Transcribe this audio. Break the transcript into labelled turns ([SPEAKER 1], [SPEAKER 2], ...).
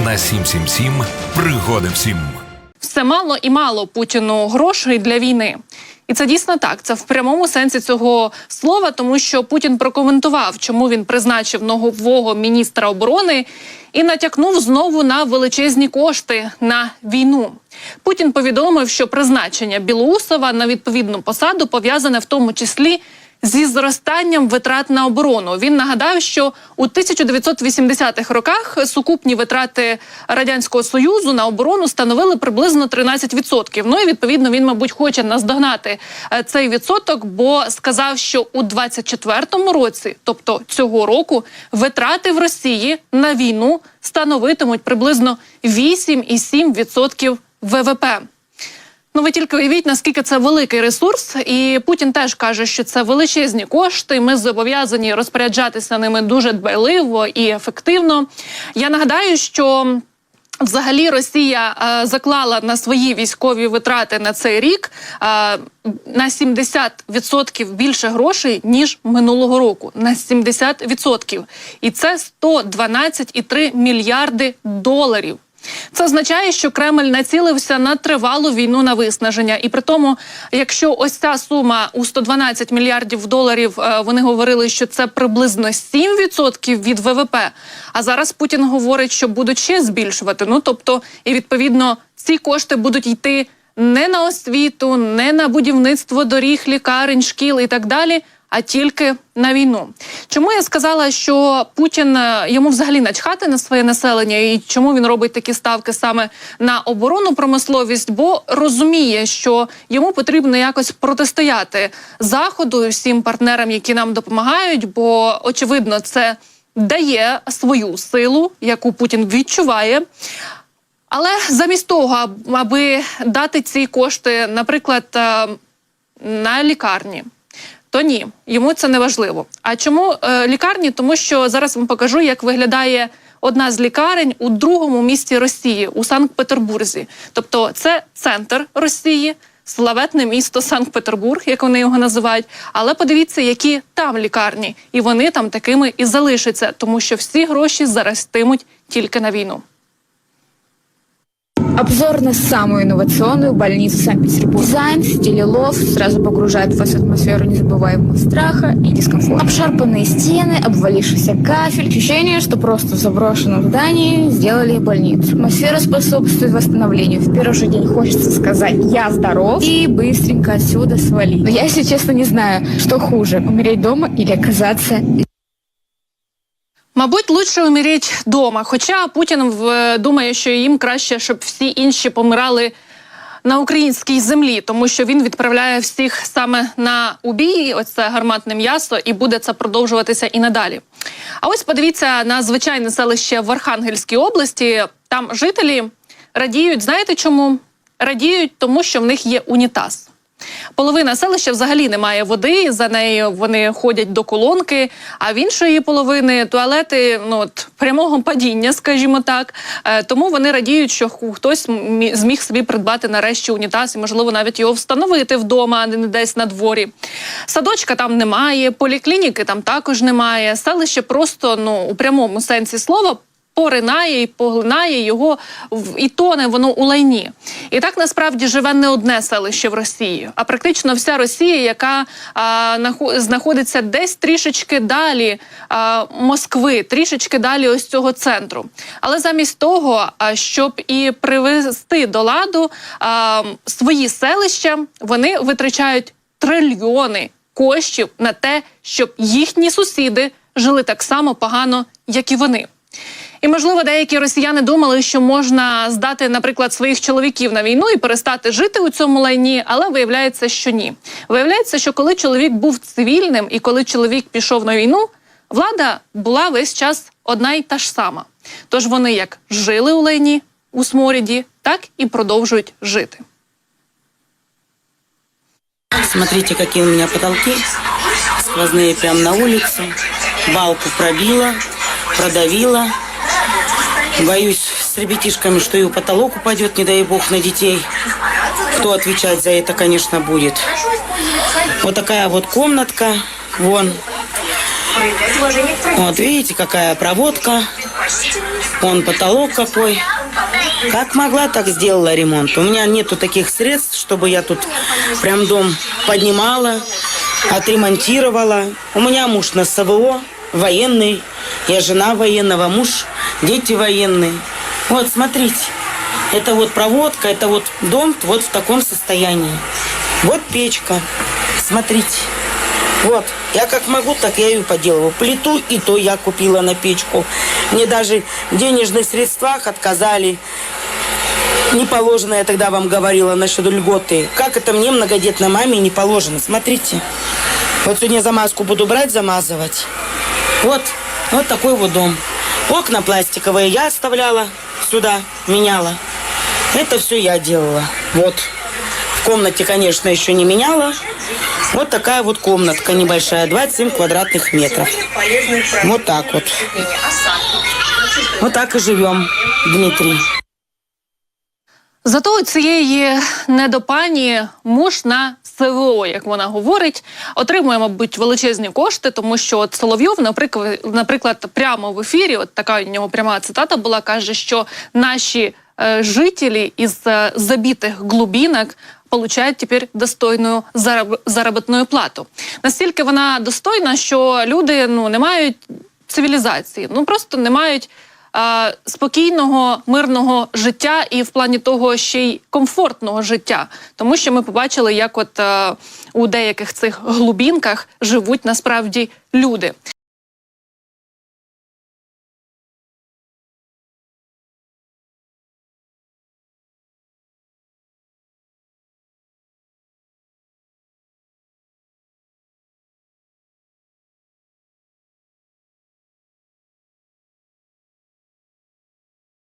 [SPEAKER 1] на 777 пригоди всім.
[SPEAKER 2] все мало і мало Путіну грошей для війни. І це дійсно так. Це в прямому сенсі цього слова, тому що Путін прокоментував, чому він призначив нового міністра оборони і натякнув знову на величезні кошти на війну. Путін повідомив, що призначення Білоусова на відповідну посаду пов'язане в тому числі зі зростанням витрат на оборону. Він нагадав, що у 1980-х роках сукупні витрати радянського союзу на оборону становили приблизно 13%. Ну і відповідно він, мабуть, хоче наздогнати е, цей відсоток, бо сказав, що у 24-му році, тобто цього року, витрати в Росії на війну становитимуть приблизно 8,7% ВВП. Ну, ви тільки уявіть, наскільки це великий ресурс, і Путін теж каже, що це величезні кошти. Ми зобов'язані розпоряджатися ними дуже дбайливо і ефективно. Я нагадаю, що. Взагалі Росія е, заклала на свої військові витрати на цей рік е, на 70% більше грошей ніж минулого року. На 70%. І це 112,3 мільярди доларів. Це означає, що Кремль націлився на тривалу війну на виснаження, і при тому, якщо ось ця сума у 112 мільярдів доларів, е, вони говорили, що це приблизно 7% від ВВП. А зараз Путін говорить, що будуть ще збільшувати. Ну тобто, і відповідно ці кошти будуть йти не на освіту, не на будівництво доріг, лікарень, шкіл і так далі а тільки на війну. Чому я сказала, що Путін е, йому взагалі начхати на своє населення, і чому він робить такі ставки саме на оборонну промисловість? Бо розуміє, що йому потрібно якось протистояти заходу всім партнерам, які нам допомагають, бо очевидно, це дає свою силу, яку Путін відчуває. Але замість того, аби дати ці кошти, наприклад, е, на лікарні то ні, йому це не важливо. А чому е, лікарні? Тому що зараз вам покажу, як виглядає одна з лікарень у другому місті Росії у Санкт-Петербурзі. Тобто, це центр Росії. Славетне місто Санкт-Петербург, як вони його називають. Але подивіться, які там лікарні, і вони там такими і залишаться, тому що всі гроші зараз йтимуть тільки на війну.
[SPEAKER 3] Обзор на самую инновационную больницу Санкт-Петербурга. Дизайн в стиле лов сразу погружает вас в атмосферу незабываемого страха и дискомфорта. Обшарпанные стены, обвалившийся кафель. Ощущение, что просто в заброшенном здании сделали больницу. Атмосфера способствует восстановлению. В первый же день хочется сказать «я здоров» и быстренько отсюда свалить. Но я, если честно, не знаю, что хуже, умереть дома или оказаться
[SPEAKER 2] Мабуть, лучше умереть дома. Хоча Путін думає, що їм краще, щоб всі інші помирали на українській землі, тому що він відправляє всіх саме на убій. Оце гарматне м'ясо, і буде це продовжуватися і надалі. А ось подивіться на звичайне селище в Архангельській області. Там жителі радіють. Знаєте чому? Радіють, тому що в них є унітаз. Половина селища взагалі не має води. За нею вони ходять до колонки. А в іншої половини туалети ну от прямого падіння, скажімо так. Е, тому вони радіють, що хтось зміг собі придбати нарешті унітаз і, можливо, навіть його встановити вдома, а не десь на дворі. Садочка там немає, поліклініки там також немає. Селище просто ну у прямому сенсі слова поринає і поглинає його і тоне воно у лайні. І так насправді живе не одне селище в Росії, а практично вся Росія, яка а, знаходиться десь трішечки далі а, Москви, трішечки далі ось цього центру. Але замість того, а, щоб і привести до ладу а, свої селища, вони витрачають трильйони коштів на те, щоб їхні сусіди жили так само погано, як і вони. І можливо, деякі росіяни думали, що можна здати, наприклад, своїх чоловіків на війну і перестати жити у цьому лайні, але виявляється, що ні. Виявляється, що коли чоловік був цивільним і коли чоловік пішов на війну, влада була весь час одна й та ж сама. Тож вони як жили у лайні у сморіді, так і продовжують жити.
[SPEAKER 4] Смотрите, какие у меня потолки. Сквозные прям на улице. Балку пробила, продавила. Боюсь с ребятишками, что и потолок упадет, не дай бог, на детей. Кто отвечать за это, конечно, будет. Вот такая вот комнатка. Вон. Вот видите, какая проводка. Вон потолок какой. Как могла, так сделала ремонт. У меня нету таких средств, чтобы я тут прям дом поднимала, отремонтировала. У меня муж на СВО, военный. Я жена военного, муж, дети военные. Вот, смотрите. Это вот проводка, это вот дом вот в таком состоянии. Вот печка. Смотрите. Вот, я как могу, так я ее поделываю. Плиту и то я купила на печку. Мне даже в денежных средствах отказали. Не положено, я тогда вам говорила насчет льготы. Как это мне, многодетной маме, не положено? Смотрите. Вот сегодня замазку буду брать, замазывать. Вот, вот такой вот дом. Окна пластиковые я оставляла сюда, меняла. Это все я делала. Вот. В комнате, конечно, еще не меняла. Вот такая вот комнатка небольшая, 27 квадратных метров. Вот так вот. Вот так и живем, Дмитрий.
[SPEAKER 2] Зато у цієї недопані муж на СВО, як вона говорить, отримує, мабуть, величезні кошти, тому що от Соловйов, наприклад, наприклад, прямо в ефірі, от така у нього пряма цитата була, каже, що наші е, жителі із е, забитих глубинок получають тепер достойну зараб- заробітну плату. Настільки вона достойна, що люди ну не мають цивілізації, ну просто не мають спокійного, мирного життя і в плані того ще й комфортного життя. Тому що ми побачили, як от е, у деяких цих глубінках живуть насправді люди.